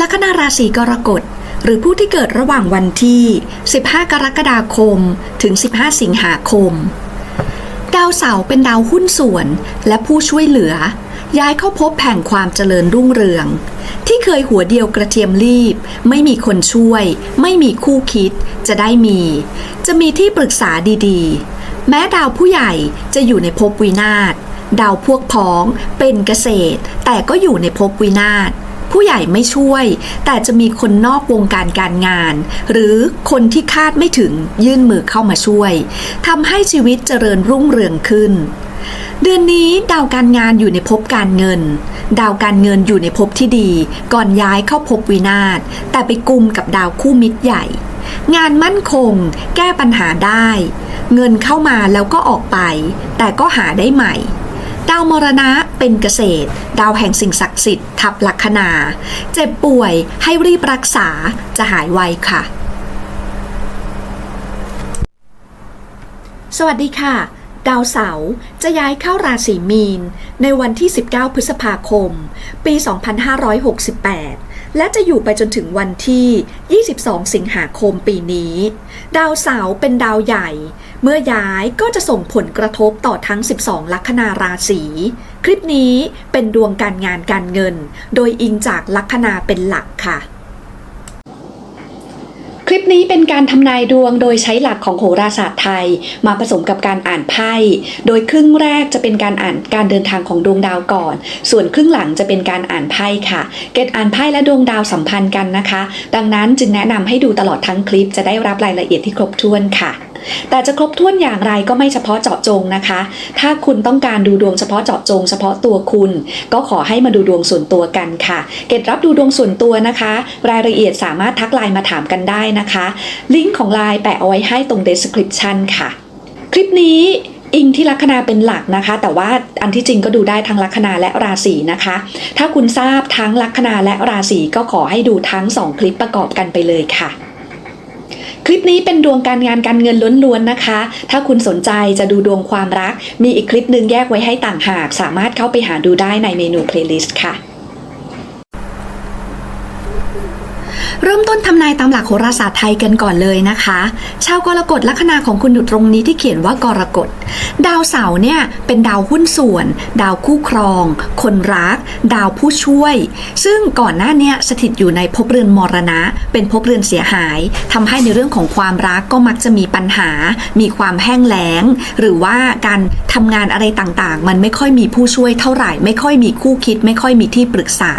ลัคนาราศีกรกฎหรือผู้ที่เกิดระหว่างวันที่ 15 กรกฎาคม ถึง 15 สิงหาคม ดาวเสาร์เป็นดาวหุ้นส่วนและผู้ช่วยเหลือ ย้ายเข้าพบแห่งความเจริญรุ่งเรือง ที่เคยหัวเดียวกระเทียมรีบ ไม่มีคนช่วย ไม่มีคู่คิด จะได้มี จะมีที่ปรึกษาดีๆ แม้ดาวผู้ใหญ่จะอยู่ในภพวินาศดาวพวกพ้องเป็นเกษตร แต่ก็อยู่ในภพวินาศ ผู้ใหญ่ไม่ช่วย แต่จะมีคนนอกวงการการงาน หรือคนที่คาดไม่ถึงยื่นมือเข้ามาช่วยทำให้ชีวิตเจริญรุ่งเรืองขึ้น เดือนนี้ดาวการงานอยู่ในภพการเงิน ดาวการเงินอยู่ในภพที่ดี ก่อนย้ายเข้าภพวินาศแต่ไปกุมกับดาวคู่มิตรใหญ่ งานมั่นคง แก้ปัญหาได้ เงินเข้ามาแล้วก็ออกไป แต่ก็หาได้ใหม่ดาวมรณะ เป็นเกษตร ดาวแห่งสิ่งศักดิ์สิทธิ์ทับลัคนา เจ็บป่วยให้รีบรักษาจะหายไวค่ะ สวัสดีค่ะ ดาวเสาร์จะย้ายเข้าราศีมีน ในวันที่ 19 พฤษภาคม ปี 2568และจะอยู่ไปจนถึงวันที่ 22 สิงหาคมปีนี้ ดาวเสาร์เป็นดาวใหญ่ เมื่อย้ายก็จะส่งผลกระทบต่อทั้ง 12 ลัคนาราศีคลิปนี้เป็นดวงการงานการเงิน โดยอิงจากลัคนาเป็นหลักค่ะ คลิปนี้เป็นการทำนายดวงโดยใช้หลักของโหราศาสตร์ไทย มาผสมกับการอ่านไพ่ โดยครึ่งแรกจะเป็นการอ่านการเดินทางของดวงดาวก่อน ส่วนครึ่งหลังจะเป็นการอ่านไพ่ค่ะ เกตอ่านไพ่และดวงดาวสัมพันธ์กันนะคะ ดังนั้นจึงแนะนำให้ดูตลอดทั้งคลิปจะได้รับรายละเอียดที่ครบถ้วนค่ะ แต่จะครบถ้วนอย่างไรก็ไม่เฉพาะเจาะจงนะคะ ถ้าคุณต้องการดูดวงเฉพาะเจาะจง เฉพาะตัวคุณ ก็ขอให้มาดูดวงส่วนตัวกันค่ะ เกตรับดูดวงส่วนตัวนะคะ รายละเอียดสามารถทักไลน์มาถามกันได้นะคะ ลิงก์ของไลน์แปะเอาไว้ให้ตรง description ค่ะ คลิปนี้อิงที่ลัคนาเป็นหลักนะคะ แต่ว่าอันที่จริงก็ดูได้ทั้งลัคนาและราศีนะคะ ถ้าคุณทราบทั้งลัคนาและราศีก็ขอให้ดูทั้งสองคลิปประกอบกันไปเลยค่ะ คลิปนี้เป็นดวงการงานการเงินล้วนๆนะคะ ถ้าคุณสนใจจะดูดวงความรัก มีอีกคลิปหนึ่งแยกไว้ให้ต่างหาก สามารถเข้าไปหาดูได้ในเมนูเพลย์ลิสต์ค่ะ เริ่มต้นทำนายตามหลักโหราศาสตร์ไทยกันก่อนเลยนะคะ ชาวกรกฎลัคนาของคุณอยู่ตรงนี้ที่เขียนว่ากรกฎ ดาวเสาร์เนี่ยเป็นดาวหุ้นส่วน ดาวคู่ครอง คนรัก ดาวผู้ช่วย ซึ่งก่อนหน้านี้สถิตอยู่ในภพเรือนมรณะ เป็นภพเรือนเสียหายทำให้ในเรื่องของความรักก็มักจะมีปัญหา มีความแห้งแล้ง หรือว่าการทำงานอะไรต่างๆ มันไม่ค่อยมีผู้ช่วยเท่าไหร่ ไม่ค่อยมีคู่คิด ไม่ค่อยมีที่ปรึกษา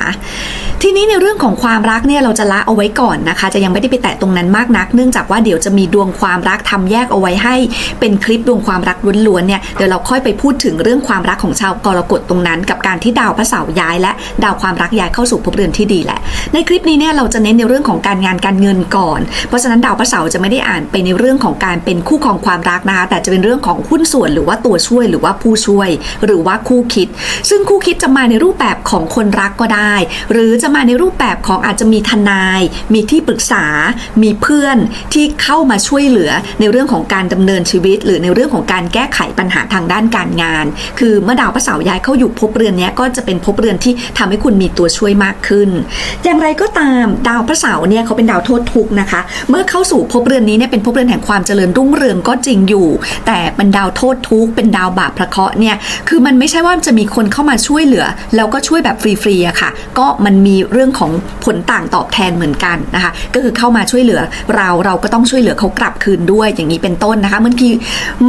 ทีนี้ในเรื่องของความรักเนี่ยเราจะละเอาไว้ก่อนนะคะ จะยังไม่ได้ไปแตะตรงนั้นมากนัก เนื่องจากว่าเดี๋ยวจะมีดวงความรักทำแยกเอาไว้ให้ เป็นคลิปดวงความรักล้วนๆเนี่ยเดี๋ยวเราค่อยไปพูดถึงเรื่องความรักของชาวกรกฎตรงนั้น กับการที่ดาวพระเสาร์ย้าย และดาวความรักย้ายเข้าสู่ภพเรือนที่ดีแหละ ในคลิปนี้เนี่ยเราจะเน้นในเรื่องของการงานการเงินก่อน เพราะฉะนั้นดาวพระเสาร์จะไม่ได้อ่านไปในเรื่องของการเป็นคู่ครองความรักนะคะแต่จะเป็นเรื่องของหุ้นส่วนหรือว่าตัวช่วยหรือว่าผู้ช่วย หรือว่าคู่คิด ซึ่งคู่คิดจะมาในรูปแบบของคนรักก็ได้ หรือจะมาในรูปแบบของอาจจะมีทนายมีที่ปรึกษา มีเพื่อนที่เข้ามาช่วยเหลือในเรื่องของการดำเนินชีวิต หรือในเรื่องของการแก้ไขปัญหาทางด้านการงาน คือเมื่อดาวพระเสาร์ย้ายเข้าอยู่ภพเรือนนี้ก็จะเป็นภพเรือนที่ทำให้คุณมีตัวช่วยมากขึ้น อย่างไรก็ตามดาวพระเสาร์เนี่ยเขาเป็นดาวโทษทุกข์นะคะ เมื่อเข้าสู่ภพเรือนนี้เนี่ยเป็นภพเรือนแห่งความเจริญรุ่งเรืองก็จริงอยู่ แต่เป็นดาวโทษทุกข์เป็นดาวบาปพระเคราะห์เนี่ยคือมันไม่ใช่ว่าจะมีคนเข้ามาช่วยเหลือ แล้วก็ช่วยแบบฟรีๆอะค่ะ ก็มันมีเรื่องของผลต่างตอบแทนเหมือนกันนะคะก็คือเข้ามาช่วยเหลือเราเราก็ต้องช่วยเหลือเขากลับคืนด้วยอย่างนี้เป็นต้นนะคะบางที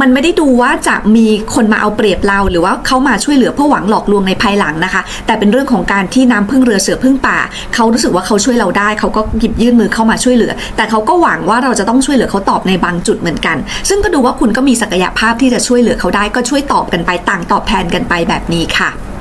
มันไม่ได้ดูว่าจะมีคนมาเอาเปรียบเรา หรือว่าเขามาช่วยเหลือเพื่อหวังหลอกลวงในภายหลังนะคะ แต่เป็นเรื่องของการที่น้ำพึ่งเรือเสือพึ่งป่าเขารู้สึกว่าเขาช่วยเราได้เขาก็หยิบยื่นมือเข้ามาช่วยเหลือ แต่เขาก็หวังว่าเราจะต้องช่วยเหลือเขาตอบในบางจุดเหมือนกัน ซึ่งก็ดูว่าคุณก็มีศักยภาพที่จะช่วยเหลือเขาได้ก็ช่วยตอบกันไปต่างตอบแทนกันไปแบบนี้ค่ะ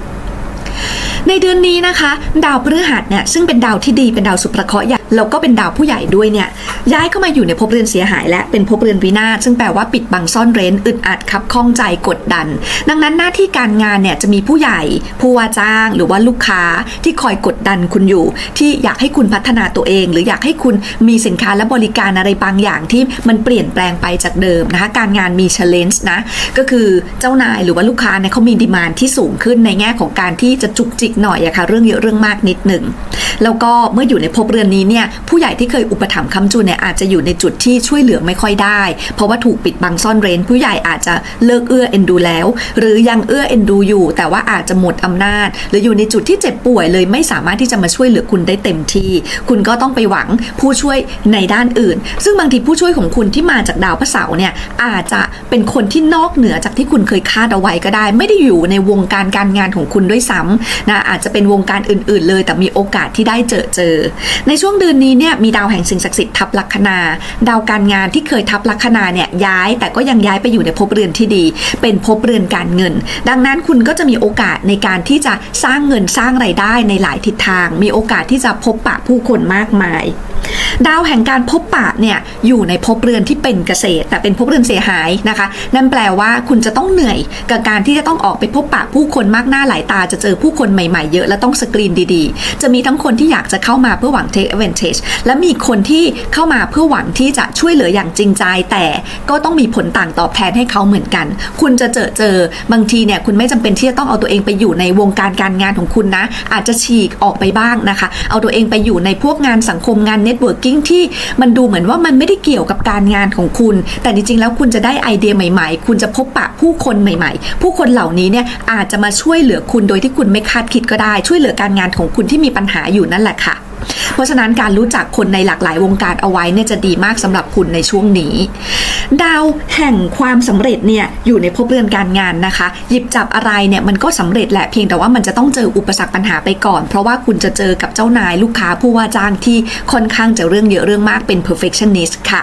ในเดือนนี้นะคะ ดาวพฤหัสเนี่ยซึ่งเป็นดาวที่ดีเป็นดาวสุปะเคราะห์ใหญ่แล้วก็เป็นดาวผู้ใหญ่ด้วยเนี่ย ย้ายเข้ามาอยู่ในภพเรือนเสียหายและเป็นภพเรือนวินาศซึ่งแปลว่าปิดบังซ่อนเร้นอึดอัดคับข้องใจกดดัน ดังนั้นหน้าที่การงานเนี่ยจะมีผู้ใหญ่ ผู้ว่าจ้างหรือว่าลูกค้าที่คอยกดดันคุณอยู่ ที่อยากให้คุณพัฒนาตัวเอง หรืออยากให้คุณมีสินค้าและบริการอะไรบางอย่างที่มันเปลี่ยนแปลงไปจากเดิมนะคะการงานมี challenge นะก็คือเจ้านายหรือว่าลูกค้าเนี่ยเขามีดีมานที่สูงขึ้นในแง่ของการที่จะจุกจิกกหน่อยอะค่ะเรื่องเยอะเรื่องมากนิดหนึ่งแล้วก็เมื่ออยู่ในภพเรือนนี้เนี่ยผู้ใหญ่ที่เคยอุปถัมภ์ค้ำจุนเนี่ยอาจจะอยู่ในจุดที่ช่วยเหลือไม่ค่อยได้ เพราะว่าถูกปิดบังซ่อนเร้น ผู้ใหญ่อาจจะเลิกเอื้อเอ็นดูแล้ว หรือยังเอื้อเอ็นดูอยู่ แต่ว่าอาจจะหมดอำนาจ หรืออยู่ในจุดที่เจ็บป่วยเลยไม่สามารถที่จะมาช่วยเหลือคุณได้เต็มที่ คุณก็ต้องไปหวังผู้ช่วยในด้านอื่น ซึ่งบางทีผู้ช่วยของคุณที่มาจากดาวพระเสาร์เนี่ยอาจจะเป็นคนที่นอกเหนือจากที่คุณเคยคาดเอาไว้ก็ได้ ไม่ได้อยู่ในวงการการงานของคุณด้วยซ้ำนะอาจจะเป็นวงการอื่น ๆ เลย แต่มีโอกาสที่ได้เจอเจอ ในช่วงเดือนนี้เนี่ยมีดาวแห่งสิ่งศักดิ์สิทธิ์ทับลััคนา ดาวการงานที่เคยทับลัคนาเนี่ยย้ายแต่ก็ยังย้ายไปอยู่ในภพเรือนที่ดี เป็นภพเรือนการเงิน ดังนั้นคุณก็จะมีโอกาสในการที่จะสร้างเงินสร้างไรายได้ในหลายทิศทาง มีโอกาสที่จะพบปะผู้คนมากมาย ดาวแห่งการพบปะเนี่ยอยู่ในภพเรือนที่เป็นเกษตร แต่เป็นภพเรือนเสียหายนะคะ นั่นแปลว่าคุณจะต้องเหนื่อย กับการที่จะต้องออกไปพบปะผู้คนมากหน้าหลายตาจะเจอผู้คนใหม่ๆเยอะและต้องสกรีนดีๆ จะมีทั้งคนที่อยากจะเข้ามาเพื่อหวัง take advantage และมีคนที่เข้ามาเพื่อหวังที่จะช่วยเหลืออย่างจริงใจ แต่ก็ต้องมีผลต่างตอบแทนให้เขาเหมือนกัน คุณจะเจอเจอบางทีเนี่ยคุณไม่จำเป็นที่จะต้องเอาตัวเองไปอยู่ในวงการการงานของคุณนะ อาจจะฉีกออกไปบ้างนะคะ เอาตัวเองไปอยู่ในพวกงานสังคมงานเน็ตเวิร์กิ่งที่มันดูเหมือนว่ามันไม่ได้เกี่ยวกับการงานของคุณ แต่จริงๆ แล้วคุณจะได้ไอเดียใหม่ๆ คุณจะพบปะผู้คนใหม่ ๆ ผู้คนเหล่านี้เนี่ยอาจจะมาช่วยเหลือคุณโดยที่คุณไม่คาดคิดก็ได้ ช่วยเหลือการงานของคุณที่มีปัญหาอยู่นั่นแหละค่ะ เพราะฉะนั้นการรู้จักคนในหลากหลายวงการเอาไว้เนี่ยจะดีมากสำหรับคุณในช่วงนี้ ดาวแห่งความสำเร็จเนี่ยอยู่ในภพเรือนการงานนะคะ หยิบจับอะไรเนี่ยมันก็สำเร็จแหละเพียงแต่ว่ามันจะต้องเจออุปสรรคปัญหาไปก่อน เพราะว่าคุณจะเจอกับเจ้านายลูกค้าผู้ว่าจ้างที่ค่อนข้างจะเรื่องเยอะเรื่องมากเป็น perfectionist ค่ะ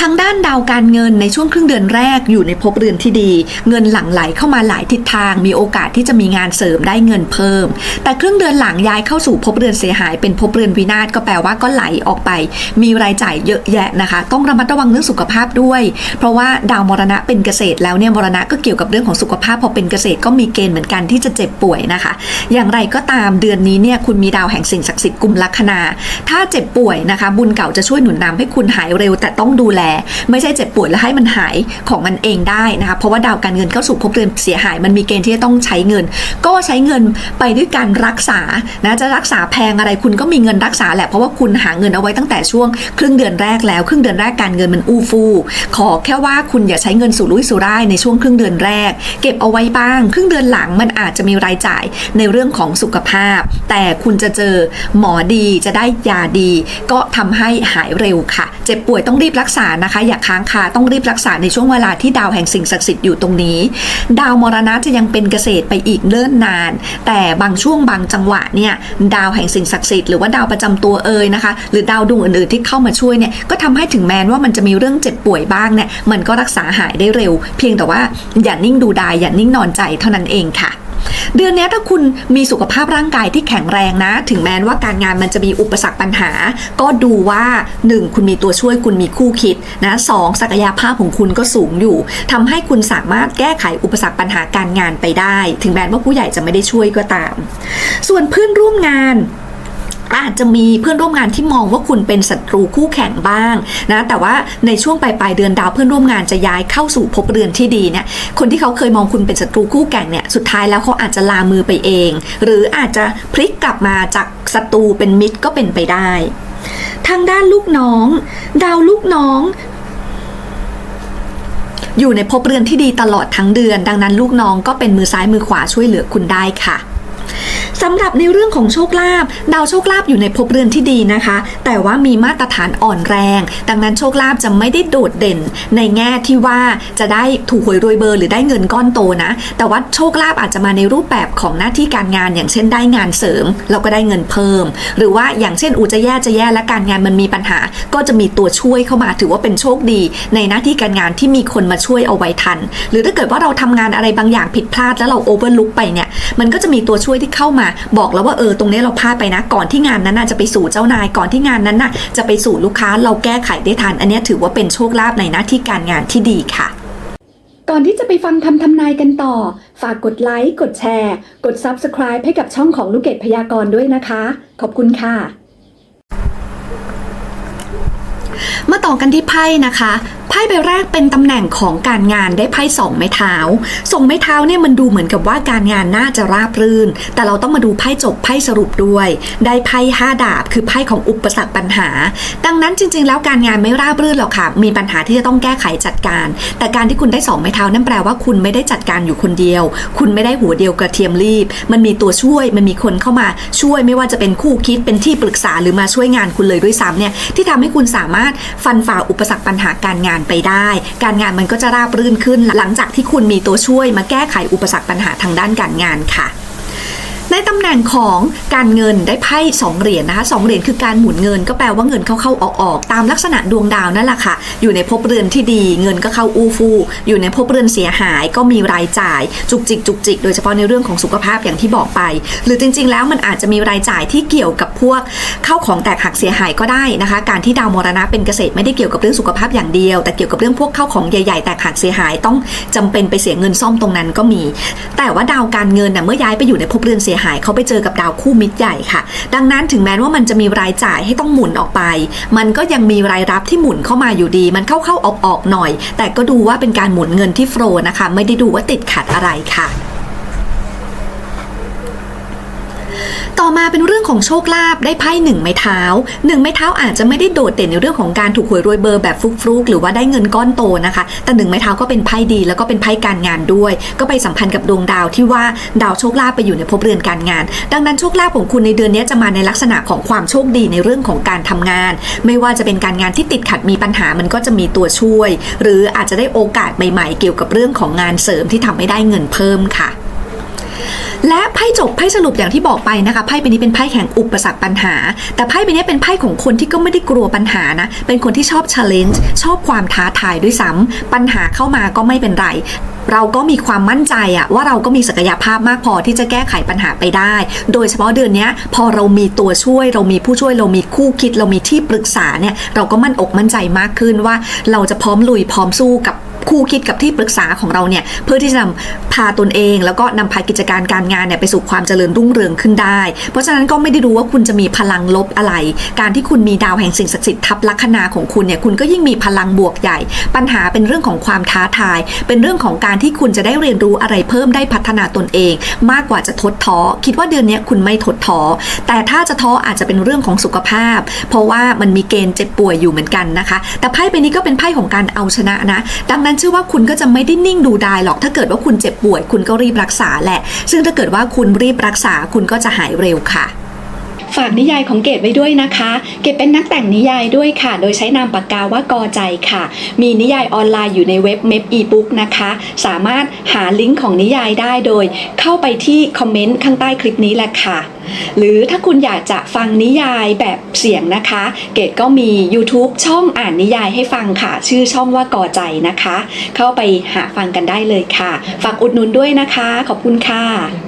ทางด้านดาวการเงินในช่วงครึ่งเดือนแรกอยู่ในภพเรือนที่ดี เงินหลั่งไหลเข้ามาหลายทิศทาง มีโอกาสที่จะมีงานเสริมได้เงินเพิ่ม แต่ครึ่งเดือนหลังย้ายเข้าสู่ภพเรือนเสียหายเป็นภพเรือนวินาศก็แปลว่าก็ไหลออกไป มีรายจ่ายเยอะแยะนะคะ ต้องระมัดระวังเรื่องสุขภาพด้วย เพราะว่าดาวมรณะเป็นเกษตรแล้วเนี่ยมรณะก็เกี่ยวกับเรื่องของสุขภาพพอเป็นเกษตรก็มีเกณฑ์เหมือนกันที่จะเจ็บป่วยนะคะ อย่างไรก็ตามเดือนนี้เนี่ยคุณมีดาวแห่งสิ่งศักดิ์สิทธิ์กุมลัคนา ถ้าเจ็บป่วยนะคะ บุญเก่าจะช่วยหนุนนำให้คุณหายเร็วแต่ต้องดูแล ไม่ใช่เจ็บป่วยแล้วให้มันหายของมันเองได้นะคะเพราะว่าดาวการเงินเข้าสู่ภพเรือนเสียหายมันมีเกณฑ์ที่จะต้องใช้เงิน ก็ใช้เงินไปด้วยการรักษานะจะรักษาแพงอะไรคุณก็มีเงินรักษาแหละเพราะว่าคุณหาเงินเอาไว้ตั้งแต่ช่วงครึ่งเดือนแรกแล้ว ครึ่งเดือนแรกการเงินมันอู้ฟู่ขอแค่ว่าคุณอย่าใช้เงินสุรุ่ยสุร่ายในช่วงครึ่งเดือนแรก เก็บเอาไว้บ้าง ครึ่งเดือนหลังมันอาจจะมีรายจ่ายในเรื่องของสุขภาพ แต่คุณจะเจอหมอดีจะได้ยาดี ก็ทำให้หายเร็วค่ะ เจ็บป่วยต้องรีบรักษานะคะ อย่าค้างคาต้องรีบรักษาในช่วงเวลาที่ดาวแห่งสิ่งศักดิ์สิทธิ์อยู่ตรงนี้ ดาวมรณะจะยังเป็นเกษตรไปอีกเนิ่นนาน แต่บางช่วงบางจังหวะเนี่ยดาวแห่งสิ่งศักดิ์สิทธิ์หรือว่าดาวประจำตัวเอ่ยนะคะ หรือดาวดวงอื่นๆที่เข้ามาช่วยเนี่ยก็ทำให้ถึงแม้ว่ามันจะมีเรื่องเจ็บป่วยบ้างเนี่ยมันก็รักษาหายได้เร็ว เพียงแต่ว่าอย่านิ่งดูดายอย่านิ่งนอนใจเท่านั้นเองค่ะ เดือนนี้ถ้าคุณมีสุขภาพร่างกายที่แข็งแรงนะ ถึงแม้ว่าการงานมันจะมีอุปสรรคปัญหา ก็ดูว่า 1. คุณมีตัวช่วยคุณมีคู่คิดนะสองศักยภาพของคุณก็สูงอยู่ทำให้คุณสามารถแก้ไขอุปสรรคปัญหาการงานไปได้ ถึงแม้ว่าผู้ใหญ่จะไม่ได้ช่วยก็ตาม ส่วนเพื่อนร่วมงาน อาจจะมีเพื่อนร่วมงานที่มองว่าคุณเป็นศัตรูคู่แข่งบ้างนะแต่ว่าในช่วงปลายปลายเดือนดาวเพื่อนร่วมงานจะย้ายเข้าสู่ภพเรือนที่ดีเนี่ยคนที่เขาเคยมองคุณเป็นศัตรูคู่แข่งเนี่ยสุดท้ายแล้วเขาอาจจะลามือไปเอง หรืออาจจะพลิกกลับมาจากศัตรูเป็นมิตรก็เป็นไปได้ ทางด้านลูกน้อง ดาวลูกน้องอยู่ในภพเรือนที่ดีตลอดทั้งเดือน ดังนั้นลูกน้องก็เป็นมือซ้ายมือขวาช่วยเหลือคุณได้ค่ะ สำหรับในเรื่องของโชคลาภดาวโชคลาภอยู่ในภพเรือนที่ดีนะคะ แต่ว่ามีมาตรฐานอ่อนแรง ดังนั้นโชคลาภจะไม่ได้โดดเด่น ในแง่ที่ว่าจะได้ถูกหวยรวยเบอร์หรือได้เงินก้อนโตนะ แต่ว่าโชคลาภอาจจะมาในรูปแบบของหน้าที่การงาน อย่างเช่นได้งานเสริมแล้วก็ได้เงินเพิ่ม หรือว่าอย่างเช่นอูจะแย่จะแย่และการงานมันมีปัญหา ก็จะมีตัวช่วยเข้ามาถือว่าเป็นโชคดี ในหน้าที่การงานที่มีคนมาช่วยเอาไว้ทัน หรือถ้าเกิดว่าเราทำงานอะไรบางอย่างผิดพลาดแล้วเราโอเวอร์ลุกไปเนี่ยมันก็จะมีตัวช่วยที่เข้ามาบอกแล้วว่าเออตรงนี้เราพลาดไปนะ ก่อนที่งานนั้นน่ะจะไปสู่เจ้านายก่อนที่งานนั้นน่ะจะไปสู่ลูกค้าเราแก้ไขได้ทัน อันนี้ถือว่าเป็นโชคลาภในหน้าที่การงานที่ดีค่ะ ก่อนที่จะไปฟังคำทำนายกันต่อ ฝากกดไลค์กดแชร์ กด Subscribe ให้กับช่องของลูกเกดพยากรณ์ด้วยนะคะ ขอบคุณค่ะ มาต่อกันที่ไพ่นะคะ ไพ่ใบแรกเป็นตำแหน่งของการงานได้ไพ่สองไม้เท้าสองไม้เท้าเนี่ยมันดูเหมือนกับว่าการงานน่าจะราบรื่น แต่เราต้องมาดูไพ่จบไพ่สรุปด้วย ได้ไพ่ห้าดาบ คือไพ่ของอุปสรรคปัญหา ดังนั้นจริง ๆ แล้วการงานไม่ราบรื่นหรอกค่ะ มีปัญหาที่จะต้องแก้ไขจัดการ แต่การที่คุณได้สองไม้เท้านั่นแปลว่าคุณไม่ได้จัดการอยู่คนเดียว คุณไม่ได้หัวเดียวกระเทียมรีบ มันมีตัวช่วย มันมีคนเข้ามาช่วย ไม่ว่าจะเป็นคู่คิด เป็นที่ปรึกษาหรือมาช่วยงานคุณเลยด้วยซ้ำเนี่ย ที่ทำให้คุณสามารถฟันฝ่าอุปสรรคปัญหาการงานไปได้ การงานมันก็จะราบรื่นขึ้น หลังจากที่คุณมีตัวช่วยมาแก้ไขอุปสรรคปัญหาทางด้านการงานค่ะ ในตำแหน่งของการเงินได้ไพ่สองเหรียญนะคะสองเหรียญคือการหมุนเงินก็แปลว่าเงินเข้าเข้าออกออกๆตามลักษณะดวงดาวนั่นแหละค่ะ อยู่ในภพเรือนที่ดีเงินก็เข้าอู้ฟู่อยู่ในภพเรือนเสียหายก็มีรายจ่าย จุกจิกจุกจิก โดยเฉพาะในเรื่องของสุขภาพอย่างที่บอกไป หรือจริง ๆ แล้วมันอาจจะมีรายจ่ายที่เกี่ยวกับพวกเข้าของแตกหักเสียหายก็ได้นะคะ การที่ดาวมรณะเป็นเกษตรไม่ได้เกี่ยวกับเรื่องสุขภาพอย่างเดียว แต่เกี่ยวกับเรื่องพวกเข้าของใหญ่ๆแตกหักเสียหายต้องจำเป็นไปเสียเงินซ่อมตรงนั้นก็มี แต่ว่าดาวการเงินน่ะเมื่อย้ายไปอยู่ในภพเรือนเสียหายเขาไปเจอกับดาวคู่มิตรใหญ่ค่ะ ดังนั้นถึงแม้ว่ามันจะมีรายจ่ายให้ต้องหมุนออกไป มันก็ยังมีรายรับที่หมุนเข้ามาอยู่ดี มันเข้าๆออกๆหน่อย แต่ก็ดูว่าเป็นการหมุนเงินที่โฟลว์นะคะ ไม่ได้ดูว่าติดขัดอะไรค่ะ ต่อมาเป็นเรื่องของโชคลาภได้ไพ่หนึ่งไม้เท้าหนึ่งไม้เท้าอาจจะไม่ได้โดดเด่นในเรื่องของการถูกหวยรวยเบอร์แบบฟลุกๆหรือว่าได้เงินก้อนโตนะคะ แต่หนึ่งไม้เท้าก็เป็นไพ่ดีแล้วก็เป็นไพ่การงานด้วย ก็ไปสัมพันธ์กับดวงดาวที่ว่าดาวโชคลาภไปอยู่ในภพเรือนการงาน ดังนั้นโชคลาภของคุณในเดือนนี้จะมาในลักษณะของความโชคดีในเรื่องของการทำงาน ไม่ว่าจะเป็นการงานที่ติดขัดมีปัญหามันก็จะมีตัวช่วย หรืออาจจะได้โอกาสใหม่ ๆ เกี่ยวกับเรื่องของงานเสริมที่ทำให้ได้เงินเพิ่มค่ะ และไพ่จบไพ่สรุปอย่างที่บอกไปนะคะไพ่ใบนี้เป็นไพ่แห่งอุปสรรคปัญหา แต่ไพ่ใบนี้เป็นไพ่ของคนที่ก็ไม่ได้กลัวปัญหานะเป็นคนที่ชอบ challenge ชอบความท้าทายด้วยซ้ำปัญหาเข้ามาก็ไม่เป็นไรเราก็มีความมั่นใจอะว่าเราก็มีศักยภาพมากพอที่จะแก้ไขปัญหาไปได้ โดยเฉพาะเดือนนี้พอเรามีตัวช่วย เรามีผู้ช่วยเรามีคู่คิด เรามีที่ปรึกษาเนี่ยเราก็มั่นอกมั่นใจมากขึ้นว่า เราจะพร้อมลุยพร้อมสู้กับ คู่คิดกับที่ปรึกษาของเราเนี่ยเพื่อที่จะนำพาตนเอง แล้วก็นำพากิจการการงานเนี่ยไปสู่ความเจริญรุ่งเรืองขึ้นได้ เพราะฉะนั้นก็ไม่ได้ดูว่าคุณจะมีพลังลบอะไร การที่คุณมีดาวแห่งสิ่งศักดิ์สิทธิ์ทับลัคนาของคุณเนี่ยคุณก็ยิ่งมีพลังบวกใหญ่ ปัญหาเป็นเรื่องของความท้าทาย เป็นเรื่องของการที่คุณจะได้เรียนรู้อะไรเพิ่มได้พัฒนาตนเอง มากกว่าจะทดท้อคิดว่าเดือนนี้คุณไม่ทดท้อแต่ถ้าจะท้ออาจจะเป็นเรื่องของสุขภาพ เพราะว่ามันมีเกณฑ์เจ็บป่วยอยู่เหมือนกันนะคะ แต่ไพ่ใบนี้ก็เป็นไพ่ของการเอาชนะนะ ดังนั้นเชื่อว่าคุณก็จะไม่ได้นิ่งดูดายหรอก ถ้าเกิดว่าคุณเจ็บป่วย คุณก็รีบรักษาแหละ ซึ่งถ้าเกิดว่าคุณรีบรักษาคุณก็จะหายเร็วค่ะ ฝากนิยายของเกดไว้ด้วยนะคะ เกดเป็นนักแต่งนิยายด้วยค่ะ โดยใช้นามปากกาว่ากอใจค่ะ มีนิยายออนไลน์อยู่ในเว็บเม p อีบุ๊กนะคะ สามารถหาลิงก์ของนิยายได้โดย เข้าไปที่คอมเมนต์ข้างใต้คลิปนี้แหละค่ะ หรือถ้าคุณอยากจะฟังนิยายแบบเสียงนะคะ เกดก็มี YouTube ช่องอ่านนิยายให้ฟังค่ะ ชื่อช่องว่ากอใจนะคะ เข้าไปหาฟังกันได้เลยค่ะ ฝากอุดหนุนด้วยนะคะ ขอบคุณค่ะ